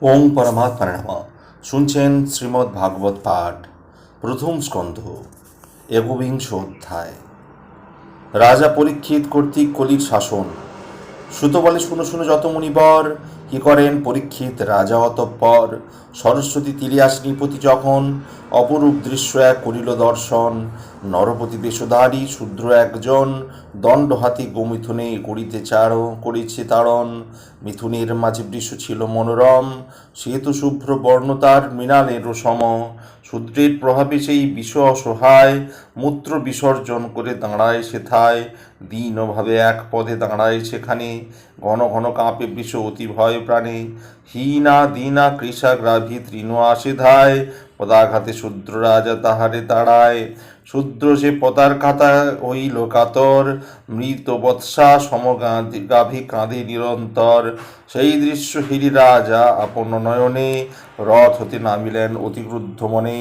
ওং পরমাত্মা নম। শুনছেন শ্রীমদ্ ভাগবত পাঠ, প্রথম স্কন্ধ, একবিংশ অধ্যায়। রাজা পরীক্ষিত কর্তৃক কলির শাসন সুত বলে শুনো শুনো যত মুনিবর, কি করেন পরীক্ষিত রাজা অতঃপর সরস্বতী তিলিয়াস নৃপতি যখন, অপরূপ দৃশ্য এক করিল দর্শন। নরপতি বেশধারী, শূদ্র একজন দণ্ড হাতি গোমিথুনে করিতে চার, করিছে তাড়ন। মিথুনের মাঝে বৃষ ছিল মনোরম শ্বেত শুভ্র বর্ণ তার সম। শূদ্রের প্রভাবে সেই বিষ অসহায়, মূত্র বিসর্জন করে দাঁড়ায় সেথায়, দীনভাবে এক পদে দাঁড়ায় সেখানে, ঘন ঘন কাঁপে বিষ অতি ভয় প্রাণে। হীনা দীনা কৃষা গ্রাভী তৃণ আসে ধায়, পদাঘাতে শূদ্র রাজা তাহারে দাঁড়ায় শূদ্র সে পদার খাতা হইল কাতর, মৃত বৎসা সমগাধি গাভী কাঁদে নিরন্তর। সেই দৃশ্য হিরি রাজা আপন নয়নে, রথ হতে নামিলেন অতি ক্রুদ্ধ মনে।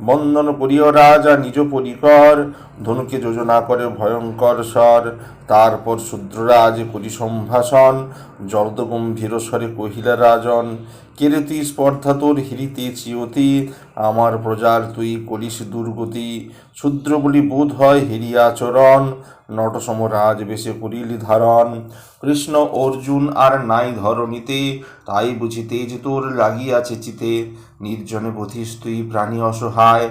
বন্দন করিও রাজা নিজ পরিকর, ধনুকে যোজনা করে ভয়ঙ্কর স্বর। তারপর শূদ্ররাজ করি সম্ভাষণ জলদ গম্ভীর স্বরে কহিলা রাজন কেরেতি স্পর্ধা তোর হিরিতে চিয়তি, আমার প্রজার তুই করিস দুর্গতি। শূদ্র বলি বোধ হয় হিরিয়া আচরণ নটসম রাজ বেশে করিলি ধারণ। কৃষ্ণ অর্জুন আর নাই ধরণীতে, তাই বুঝিতে যে তোর লাগিয়াছে চিতে। নির্জনে বধিস তুই প্রাণী অসহায়,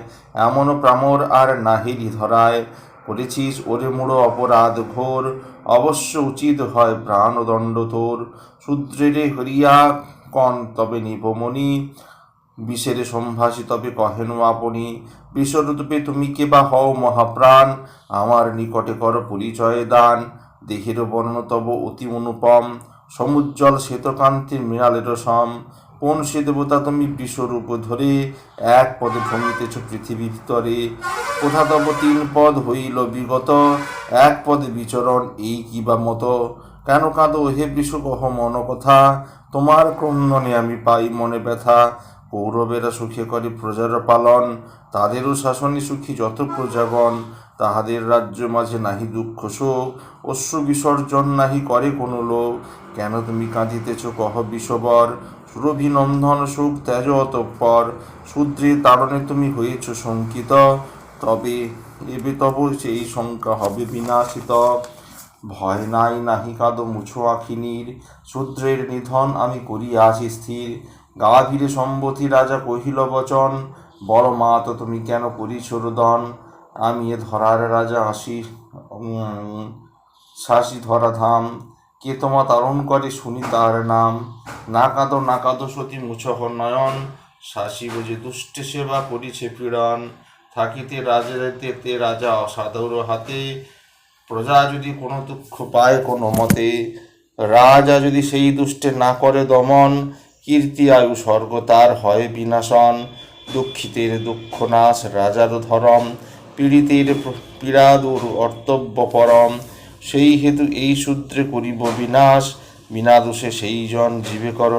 এমন প্রামর আর নাহিরি ধরায় করেছিস ওরে মুড়ো অপরাধ ঘোর, অবশ্য উচিত হয় প্রাণদণ্ড তোর। শূদ্রেরে হরিয়া কন তবে নিপমণি বিষেরে সম্ভাসী তবে কহেন আপনি, বিশ্বরূপে তুমি কে বা হও মহাপ্রাণ, আমার নিকটে কর পরিচয় দান। দেহের বর্ণ তব অতি অনুপম, সমুজ্জ্বল শ্বেতকান্তির মৃণালের সম। কোন সে দেবতা তুমি বিশ্বরূপ ধরে, এক পদে ভ্রমিতেছ পৃথিবী ভিতরে। কোথা তব তিন পদ হইল বিগত, এক পদে বিচরণ এই কিবা মতো? কেন কাঁদো হে বিষ কহ মন কথা তোমার ক্রন্দনে আমি পাই মনে ব্যথা। কৌরবেরা সুখে করে প্রজার পালন, তাদেরও শাসনে সুখী যত প্রজাগণ। তাহাদের রাজ্য মাঝে নাহি দুঃখ শোক, অশ্রু বিসর্জন নাহি করে কোনো লোক। কেন তুমি কাঁদিতেছ, কহ বিষবর সুরভিনন্দন সুখ ত্যাজ অতঃপর শূদ্রের তাড়নে তুমি হয়েছ শঙ্কিত। তবে, এবে তব সেই শঙ্কা হবে বিনাশিত। ভয় নাই নাহি কাদো মুছো আখিনীর, শূদ্রের নিধন আমি করিয়াছি স্থির। গাভীরে সম্বতি রাজা কহিল, বচন, বড় মা তো তুমি কেন করিছ রোদন? আমি এ ধরার রাজা আসি শাসি ধরা ধাম কে তোমা তারণ করে শুনি তার নাম। না কাঁদো না কাঁদো সতী মুছহ নয়ন। শাসি বুঝে দুষ্টে সেবা করিছে পীড়ন। থাকিতে রাজাতে তে রাজা অসাধুর হাতে। প্রজা যদি কোনো দুঃখ পায় কোনো মতে, রাজা যদি সেই দুষ্টে না করে দমন, কীর্তি আয়ু স্বর্গ তার হয় বিনাশন। দুঃখিতের দুঃখ নাশ রাজার ধরম, পীড়িতের পীড়াদুর অর্তব্য পরম। সেই হেতু এই সূত্রে করিব বিনাশ, বিনা দোষে সেই জন জীবে কর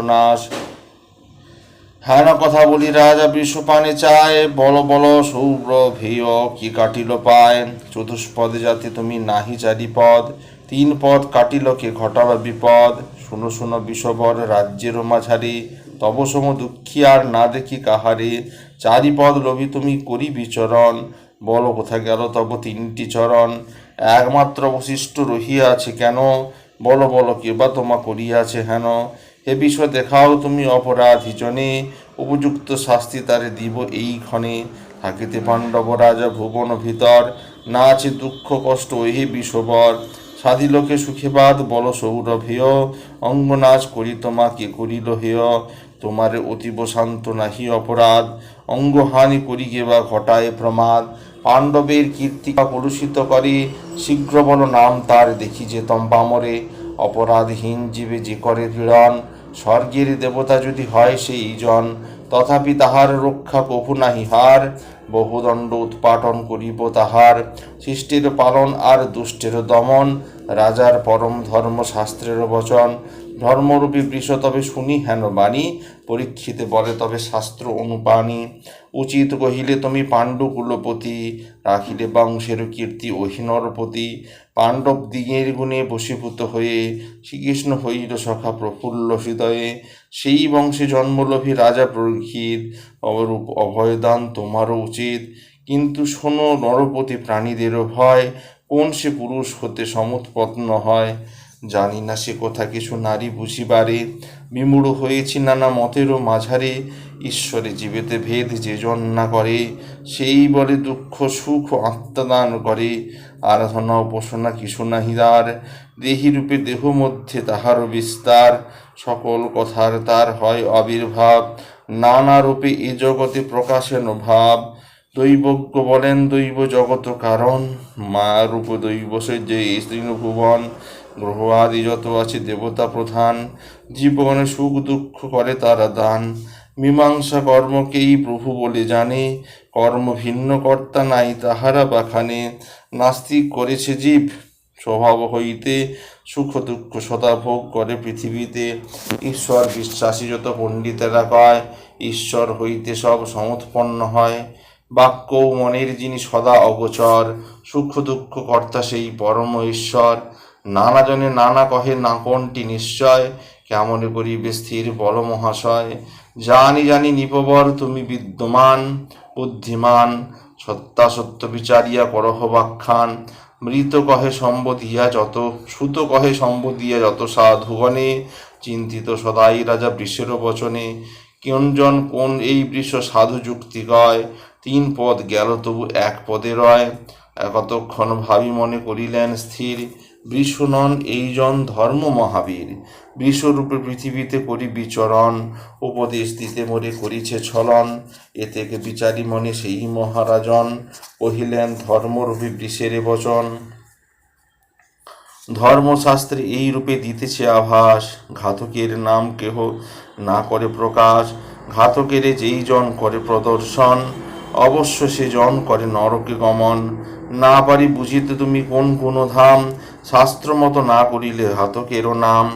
নাশ হ্যাঁ কথা বলি, রাজা বিশ্বপানে চায়, বল বল সৌর ভেয়, কি কাটিল পায়? চতুষ্পদে যাতে তুমি নাহি চারি পদ, তিন পদ কাটিল কে ঘটাল বিপদ? শুনো শুনো বিষবর রাজ্যের মাঝারি, তব সম দুঃখী আর না দেখি কাহারে। চারি পদ লোভী তুমি করি বিচরণ, বল, কোথা গেল তব তিনটি চরণ? একমাত্র অবশিষ্ট রহিয়াছে কেন? বলো বলো, কে বা তোমা করিয়াছে হেন? এ বিষয় দেখাও তুমি অপরাধী জনে উপযুক্ত শাস্তি তারে দিব এই ক্ষণে থাকিতে পাণ্ডব রাজা ভুবন ভিতর, না আছে দুঃখ কষ্ট ওহে বিষবর। সাধিলোকে সুখেবাদ বল সৌরভেয় অঙ্গনাচ করি তোমাকে, করিল হেয়। তোমারে অতীব শান্ত নাহি অপরাধ। অঙ্গহানি করি বা ঘটায় প্রমাদ। পাণ্ডবের কীর্তিকা কলুষিত করে, শীঘ্র বল নাম তার দেখি যে তম্বামরে। অপরাধহীন জীবে যে করে পীড়ন স্বর্গের দেবতা যদি হয় সেই জন, তথাপি তাহার রক্ষা কভু নাহি হার। বহুদণ্ড উৎপাটন করিব তাহার। সৃষ্টির পালন আর দুষ্টের দমন। রাজার পরম ধর্ম শাস্ত্রের বচন। ধর্মরূপী বৃষ তবে শুনি হেন বাণী, পরীক্ষিতে বলে তবে শাস্ত্র অনুপানি উচিত কহিলে তুমি পাণ্ডু কুলপতি, রাখিলে বংশের কীর্তি অহিনরপতি। পাণ্ডব দিগের গুণে বশীভূত হয়ে শ্রীকৃষ্ণ হইল সখা প্রফুল্ল হৃদয়ে। সেই বংশে জন্মলোভী রাজা পরীক্ষিত অবরূপ অভয়দান তোমারও উচিত। কিন্তু শোনো নরপতি প্রাণীদেরও ভয়, কোন সে পুরুষ হতে সমুৎপন্ন হয়? জানি না সে কথা কিছু নারী বুঝিবারে। বিমূঢ় হয়েছি নানা মতেরও মাঝারে। ঈশ্বরে জীবেতে ভেদ যে না করে, সেই বলে দুঃখ, সুখ আত্মদান করে। আরাধনা উপাসনা কিছু নাহিদার দেহি রূপে দেহ মধ্যে তাহারও বিস্তার। সকল কথার তার হয় আবির্ভাব। নানা রূপে এ জগতে প্রকাশেন ভাব। দৈবজ্ঞ বলেন দৈব জগত কারণ। মায়া রূপ দৈব সহ্যে স্ত্রী তৃণভুবন গ্রহ আদি যত আছে দেবতা প্রধান, জীবনে সুখ দুঃখ করে তারা দান। মীমাংসা কর্মকেই প্রভু বলে জানে, কর্ম ভিন্ন কর্তা নাই তাহারা বাখানে। নাস্তিক করেছে জীব, স্বভাব হইতে সুখ দুঃখ সদা ভোগ করে পৃথিবীতে। ঈশ্বর বিশ্বাসী যত পণ্ডিতেরা কয়, ঈশ্বর হইতে সব সমুৎপন্ন হয়। বাক্য মনের যিনি সদা অগোচর, সুখ দুঃখ কর্তা সেই পরম ঈশ্বর। নানা জনে নানা কহে, না কোনটি নিশ্চয়? কেমন করিবে স্থির বল মহাশয় জানি জানি নিপবর তুমি বিদ্যমান, বুদ্ধিমান। সত্যাসত্য বিচারিয়া করহ ব্যাখ্যান মৃত কহে সম্বোধিয়া যত, সুত কহে সম্বোধিয়া যত সাধুগণে। চিন্তিত সদাই রাজা বৃষের বচনে, কোনজন কোন এই বৃষ সাধু যুক্তি কয়? তিন পদ গেল তবু এক পদে রয়। একতক্ষণ ভাবি মনে করিলেন, স্থির বৃষনন এইজন ধর্ম মহাবীর বৃষরূপে পৃথিবীতে করি বিচরণ, উপদেশ দিতে মরে করিছে ছলন, এ থেকে বিচারি মনে সেই মহারাজন কহিলেন, ধর্মরূপী বৃষের বচন। ধর্মশাস্ত্রে এই রূপে দিতেছে আভাস। ঘাতকের নাম কেহ না করে প্রকাশ। ঘাতকের যেই জন করে প্রদর্শন, অবশ্য সে জন করে নরকে গমন। না পারি বুঝিতে তুমি কোন কোন ধাম। শাস্ত্র মতো না করিলে ঘাতকেরও নাম।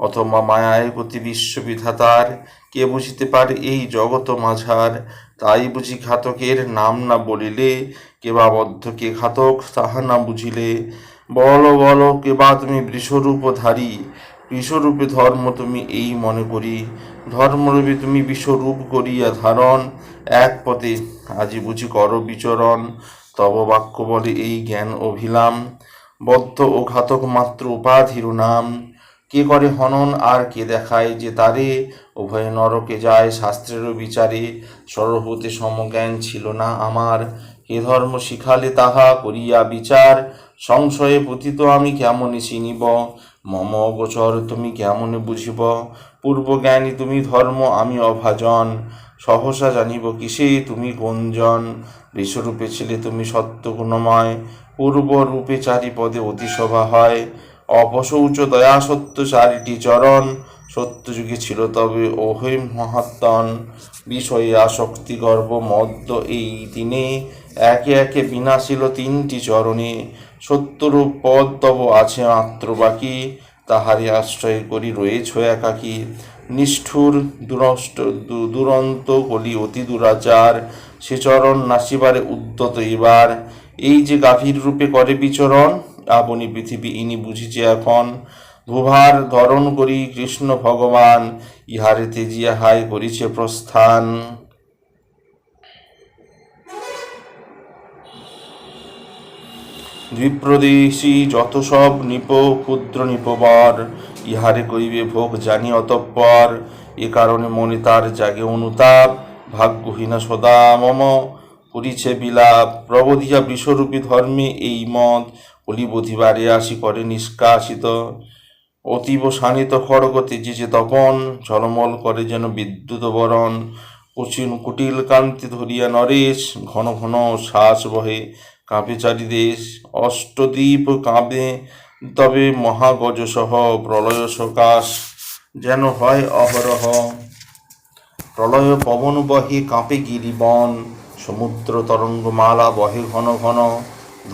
অথবা মায়ায় গতি বিশ্ববিধাতার কে বুঝিতে পারে এই জগত মাঝার? তাই বুঝি ঘাতকের নাম না বলিলে। কে বা বদ্ধ, কে ঘাতক, তাহা না বুঝিলে। বলো বলো, কে বা তুমি বৃষরূপধারী বিশ্বরূপে ধর্ম তুমি এই মনে করি। ধর্মরূপে তুমি বিশ্বরূপ করিয়া ধারণ। এক পথে আজি বুঝি কর বিচরণ। তব বাক্য বলে এই জ্ঞান অভিলাম। বদ্ধ ও ঘাতক মাত্র উপাধির নাম। কে করে হনন, আর কে দেখায় যে তারে? উভয় নরকে যায় শাস্ত্রেরও বিচারে। সর্বভূতে সমজ্ঞান ছিল না আমার। হে ধর্ম শিখালে তাহা করিয়া বিচার? সংশয়ে পতিত আমি কেমনে চিনিব? মম অগোচর তুমি কেমনে বুঝিব? পূর্বজ্ঞানী তুমি ধর্ম, আমি অভাজন। সহসা জানিব কিসে? তুমি কোনজন ঋষরূপে ছিলে তুমি সত্য গুণময় পূর্বরূপে চারি পদে অতিশোভা হয়। অপশৌচ দয়া সত্য চারিটি চরণ সত্য যুগে ছিল তবে ওহে মহাত্মন, বিষয়ে আসক্তি গর্ব মদ্য এই দিনে। একে একে বিনাশিল তিনটি চরণে, সত্যরূপ পদ তব আছে মাত্র বাকি। তাহারি আশ্রয় করি রয়েছ একাকী। নিষ্ঠুর, দুরষ্ট দুরন্ত কলি অতি দুরাচার, সে চরণ নাসিবারে উদ্যত এবার। এই যে গাভীর রূপে করে বিচরণ, আপনি পৃথিবী ইনি বুঝিছে এখন। ভূভার ধরণ করি কৃষ্ণ ভগবান, ইহারে তেজিয়া হায় করিছে প্রস্থান। দ্বিপ্রদেশী যত সব নিপ, ক্ষুদ্র নিপবর ইহারে করিবে ভোগ জানি অতঃপর এ কারণে মনে তার জাগে অনুতাপ। ভাগ্যহীনা সদা মম। করিছে বিলাপ। প্রবধিয়া বিশ্বরূপী ধর্মে এই মত। কলিবধিবারে আসি করে নিষ্কাশিত। অতীব শানিত খড়গ তেজেছে তপন। ঝলমল করে যেন বিদ্যুৎ বরণ। কুচিন কুটিল কান্তি ধরিয়া নরেশ। ঘন ঘন শ্বাস বহে কাঁপে চারিদেশ। অষ্টদ্বীপ কাঁপে তবে মহাগজ সহ প্রলয় সকাশ যেন হয় অহরহ। প্রলয় পবন বহে কাঁপে গিরিবন, সমুদ্র তরঙ্গমালা বহে ঘন ঘন,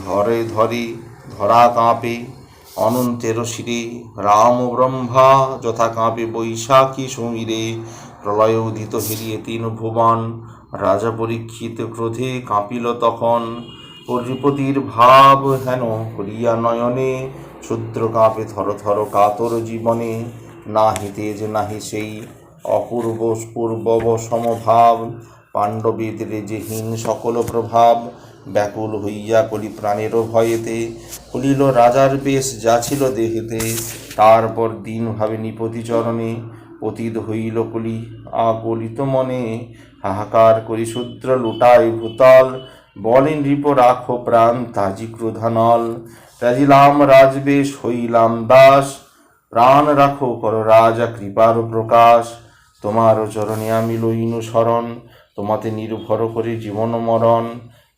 ধরে ধরে ধরা কাঁপে অনন্তের শিরে। রাম ব্রহ্মা যথা কাঁপে বৈশাখী সমীরে, প্রলয় উদিত হেরিয়ে তিন ভুবন, রাজা পরীক্ষিত ক্রোধে কাঁপিল তখন। পরিপতির ভাব হেন করিয়া নয়নে শূদ্র কাঁপে থর থর কাতর জীবনে, নাহি তেজ নাহি সেই, অপূর্ব পূর্বব সমভাব পাণ্ডবেদের যে সকল প্রভাব, ব্যাকুল হইয়া কলি প্রাণের ভয়েতে কলিল রাজার বেশ যা ছিল দেহেতে, তারপর দিন ভাবে নিপতি চরণে, পতিত হইল কলি আকলিত মনে, হাহাকার করি শূদ্র লুটায় ভূতল, বলেন, রিপ রাখো প্রাণ, তাজি ক্রোধানল রাজিলাম রাজবেশ হইলাম দাস। প্রাণ রাখো কর রাজা কৃপার প্রকাশ। তোমার চরণে আমি লইনু শরণ, তোমাতে নির্ভর করে জীবন মরণ।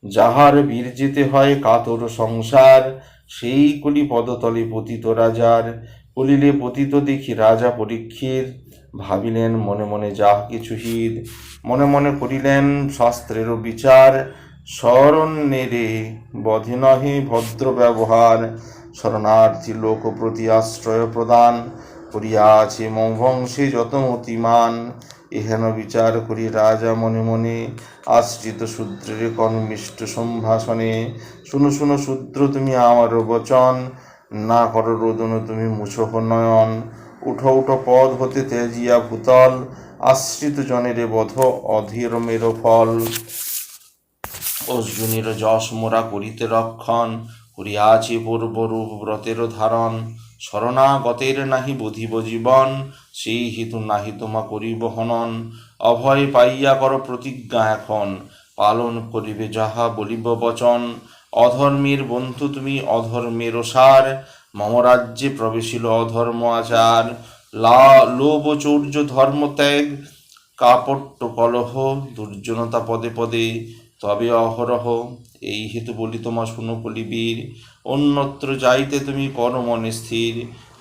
যাহার বীর যেতে হয় কাতর সংসার, সেই কলি পদতলে পতিত রাজার। কলিলে পতিত দেখি রাজা পরীক্ষিত। ভাবিলেন মনে মনে যাহা কিছু হিত। মনে মনে করিলেন শাস্ত্রেরও বিচার। শরণ্যেরে বধে নহে ভদ্র ব্যবহার শরণার্থী লোক প্রতি আশ্রয় প্রদান করিয়াছে মম বংশে যত মতিমান এহেন বিচার করি রাজা মনে মনে আশ্রিত শূদ্রের কর্মিষ্ট সম্ভাষণে। শুনো শুনো শূদ্র, তুমি আমার বচন। না করো রোদন, তুমি মুছহ নয়ন। উঠো উঠো পদ হতে তেজিয়া ভূতল। আশ্রিত জনের বধ অধীর মের ফল। অর্জুনের যশ মোরা করিতে রক্ষণ, করিয়াছি পূর্বরূপ ব্রতের ধারণ। শরণাগতের নাহি বুধিব জীবন, সেই হেতু নাহি তোমা করিব হনন। অভয় পাইয়া কর প্রতিজ্ঞা এখন, পালন করিবে যাহা বলিব বচন। অধর্মের বন্ধু তুমি অধর্মের সার, মম রাজ্যে প্রবেশিল অধর্ম আচার। লা লোভ, চৌর্য, ধর্ম ত্যাগ, কাপট্য, কলহ, দুর্জনতা পদে পদে। তবে অহরহ, এই হেতু বলি তোমার শুনো বীর অন্যত্র যাইতে তুমি কর মনে স্থির,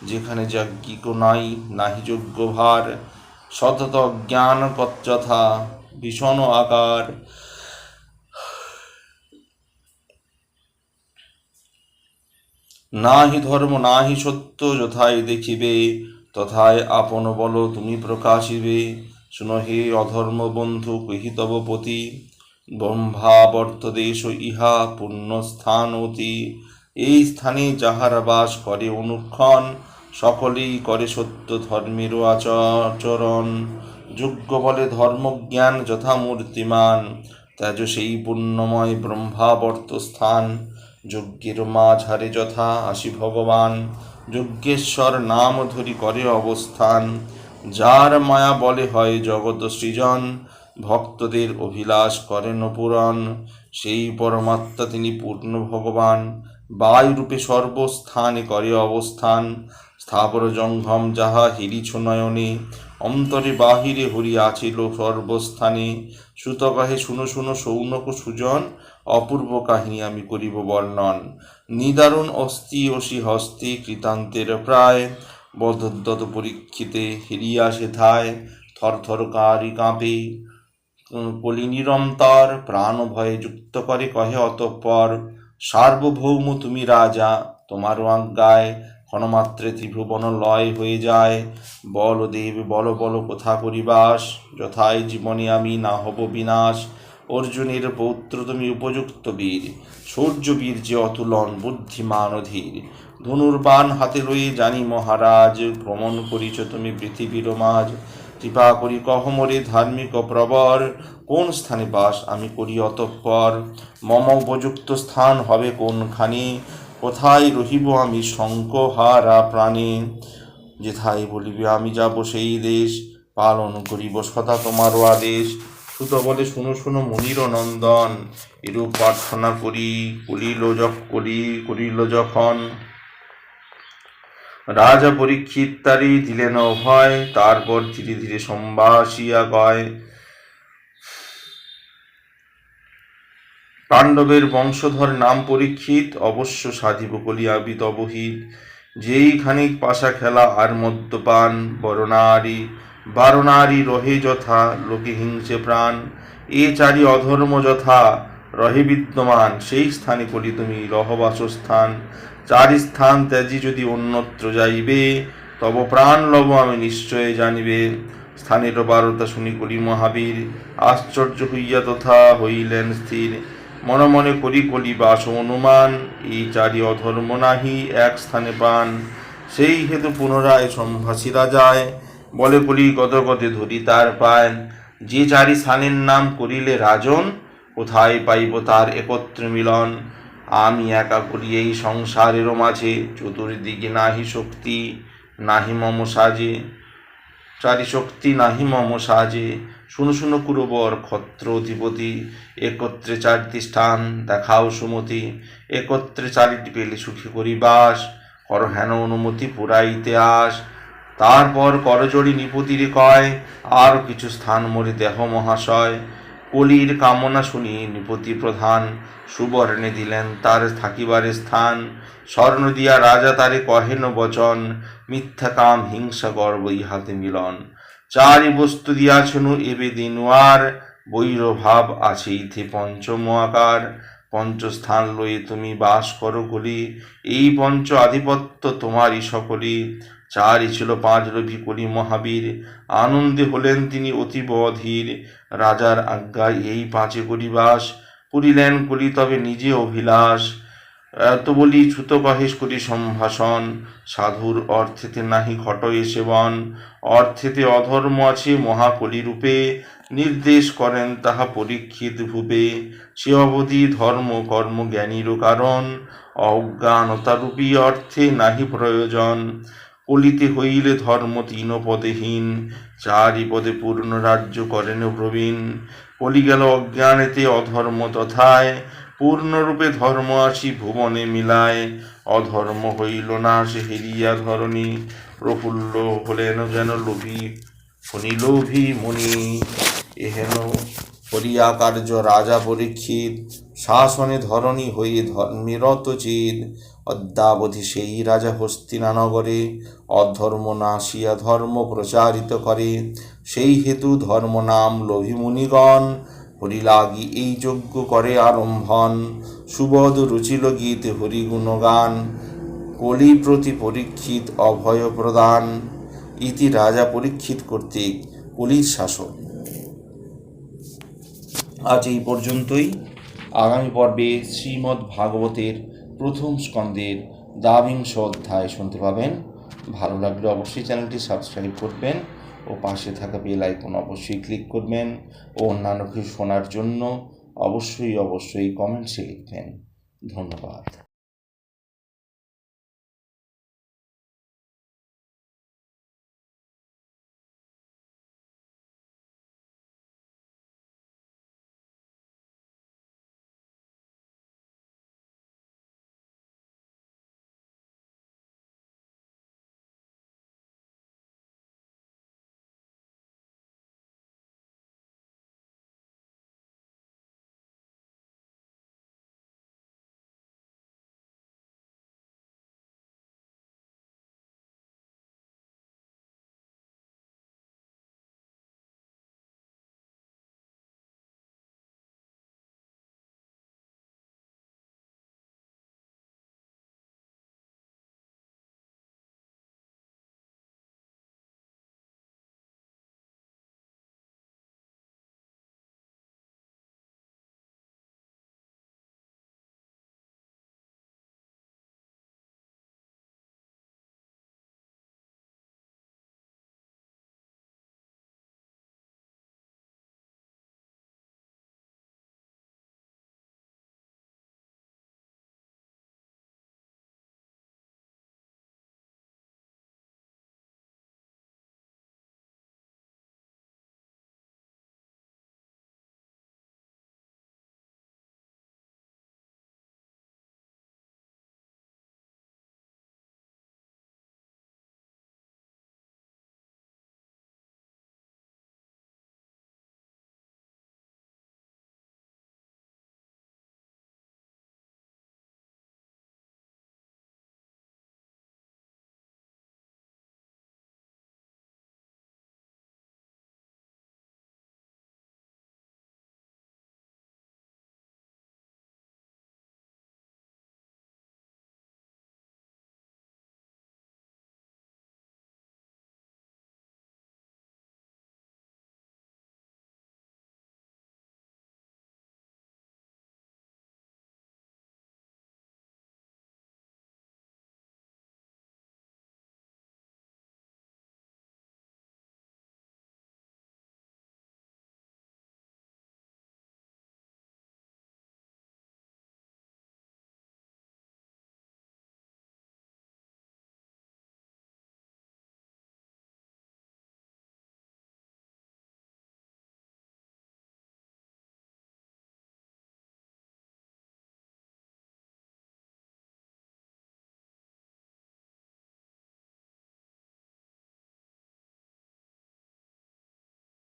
যেখানে যাজ্ঞিক নাই, নাহি যোগ্য ভার সতত জ্ঞান যথা ভীষণ আকার। নাহি ধর্ম, নাহি সত্য যথাই দেখিবে, তথায় আপন বল তুমি প্রকাশিবে। শুনো হে অধর্ম বন্ধু কহি তব পতি ব্রহ্মাবর্ত দেশ ইহা পুণ্যস্থান অতি এই স্থানে যাহারা বাস করে অনুক্ষণ, সকলেই করে সত্য ধর্মের আচরণ। যোগ্য বলে ধর্মজ্ঞান যথা মূর্তিমান ত্যাজ সেই পুণ্যময় ব্রহ্মাবর্ত স্থান যজ্ঞের মাঝারে যথা আসি ভগবান, যজ্ঞেশ্বর নাম ধরি করে অবস্থান। যার মায়া বলে হয় জগত সৃজন ভক্তদের অভিলাষ করেন পুরাণ। সেই পরমাত্মা তিনি পূর্ণ ভগবান। বায়ুরূপে সর্বস্থানে করে অবস্থান। স্থাবর জঙ্ঘম যাহা হিরিছ নয়নে। অন্তরে বাহিরে হরিয়াছিল সর্বস্থানে। সুতকাহে শুনো শুনো, সৌনক, সুজন। অপূর্ব কাহিনী আমি করিব বর্ণন। নিদারুণ অস্থি অসি হস্তে কৃতান্তের প্রায়। বদ্ধত পরীক্ষিতে হিরিয়া সেথায় থর থর কারি কাঁপে। কলি নিরন্তর, প্রাণ ভয়ে যুক্ত করে কহে অতঃপর, সার্বভৌম তুমি রাজা, তোমার আজ্ঞায় ক্ষণমাত্রে ত্রিভুবন লয় হয়ে যায়। বল দেব, বল বল, কোথা করিবাস? যথায় জীবনে আমি না হব বিনাশ। অর্জুনের পৌত্র তুমি উপযুক্ত বীর। সূর্য বীর যে অতুলন, বুদ্ধিমান অধীর ধনুর্বাণ হাতে লয়ে জানি মহারাজ, ভ্রমণ করিছ তুমি পৃথিবীর মাঝ। কৃপা করি কহমরে ধার্মিক প্রবর কোন স্থানে বাস আমি করি অতঃপর? মম উপযুক্ত স্থান হবে কোনখানে? কোথায় রহিব আমি শঙ্কহারা প্রাণে? যেথায় বলিবে, আমি যাব সেই দেশ। পালন করিব সদা তোমারও আদেশ। সুত বলে, শুনো শুনো, মনির নন্দন। এরূপ প্রার্থনা করি, করিল যখ করি, করিল যখন রাজা পরীক্ষিত তারি দিলেন অভয় তারপর ধীরে ধীরে সম্ভাসিয়া গয় পাণ্ডবের বংশধর নাম পরীক্ষিত, অবশ্য সাধিব কলিয়া বিতবহিত যেই খানিক পাশা খেলা আর মদ্যপান বরনারী বারনারী রহে যথা, লোকে হিংসে প্রাণ। এ চারি অধর্ম যথা, রহে বিদ্যমান, সেই স্থানে করি তুমি রহবাসস্থান। চারি স্থান ত্যাজি যদি অন্যত্র যাইবে, তব প্রাণ লব আমি নিশ্চয় জানিবে। স্থানের বারতা শুনি করি মহাবীর, আশ্চর্য হইয়া তথা হইলেন স্থির। মনে মনে করি কলি বাস অনুমান, এই চারি অধর্ম নাহি এক স্থানে পান সেই হেতু পুনরায় সম্ভাসীরা যায়, বলে কলি গত গতে ধরি তার পায়। যে চারি স্থানের নাম করিলে রাজন, কোথায় পাইব তার একত্র মিলন? আমি একা করি এই সংসারেরও মাঝে, চতুর্দিকে নাহি শক্তি, নাহি মম সাজে। চারি শক্তি নাহি মম সাজে। শুনো শুনো কুরবর, ক্ষত্র, অধিপতি, একত্রে চারটি স্থান দেখাও সুমতি। একত্রে চারিটি পেলে সুখী করি বাস, কর হেন অনুমতি পুরাইতে আস। তারপর করজড়ি নিপতিরে কয়, আর কিছু স্থান মরে দেহ মহাশয়। কলির কামনা শুনি নিপতি প্রধান সুবর্ণে দিলেন তার থাকিবারে স্থান। স্বর্ণ দিয়া রাজা তারে কহেন বচন, মিথ্যা কাম, হিংসা, গর্ব ইহাতে মিলন। চারি বস্তু দিয়াছনু এবে দিনওয়ার বৈর ভাব আছে ইথে পঞ্চম আকার পঞ্চস্থান লয়ে তুমি বাস করো কলি, এই পঞ্চ আধিপত্য তোমারই সকলি। চারি ছিল পাঁচ রবি কলি মহাবীর। আনন্দে হলেন তিনি অতীব অধীর। রাজার আজ্ঞায় এই পাঁচে করি বাস পুরিলেন কলি তবে নিজে অভিলাষ। এত বলি ছুত কহেশ করি সম্ভাষণ, সাধুর অর্থেতে নাহি ঘট সেবন। অর্থেতে অধর্ম আছে মহাকলি রূপে, নির্দেশ করেন তাহা পরীক্ষিত ভূপে। সে অবধি ধর্ম, কর্ম, জ্ঞানীরও কারণ, অজ্ঞানতারূপী অর্থে নাহি প্রয়োজন। কলিতে হইলে ধর্ম তিন পদেহীন চারি পদে পূর্ণ রাজ্য করেন প্রবীণ। কলি গেল অজ্ঞানেতে অধর্ম তথায়, পূর্ণরূপে ধর্ম আসি ভুবনে মিলায়। অধর্ম হইল না, সে হেরিয়া ধরণী। প্রফুল্ল হলেন যেন লোভী ফণি লোভী মুনি এহেন করিয়া কার্য রাজা পরীক্ষিত, শাসনে ধরণী হয়ে ধর্মেরত চিদ অদ্যাবধি সেই রাজা হস্তিনানগরে অধর্ম নাশিয়া ধর্ম প্রচারিত করে। সেই হেতু ধর্ম নাম লোভী মুনিগণ, হরিলাগি এই যজ্ঞ করে আরম্ভন। সুবোধ রুচিল গীত হরি গুণগান, কলি প্রতি পরীক্ষিত অভয় প্রদান। ইতি রাজা পরীক্ষিত কর্তৃক কলির শাসন। আজ এই পর্যন্তই। আগামী পর্বে শ্রীমদ্ ভাগবতের প্রথম স্কন্দের দাবিংশ অধ্যায় শুনতে পাবেন। ভালো লাগলে অবশ্যই চ্যানেলটি সাবস্ক্রাইব করবেন ও পাশে থাকা বেল আইকন অবশ্যই ক্লিক করবেন ও অন্যান্য কিছু শোনার জন্য অবশ্যই অবশ্যই কমেন্টসে লিখবেন। ধন্যবাদ।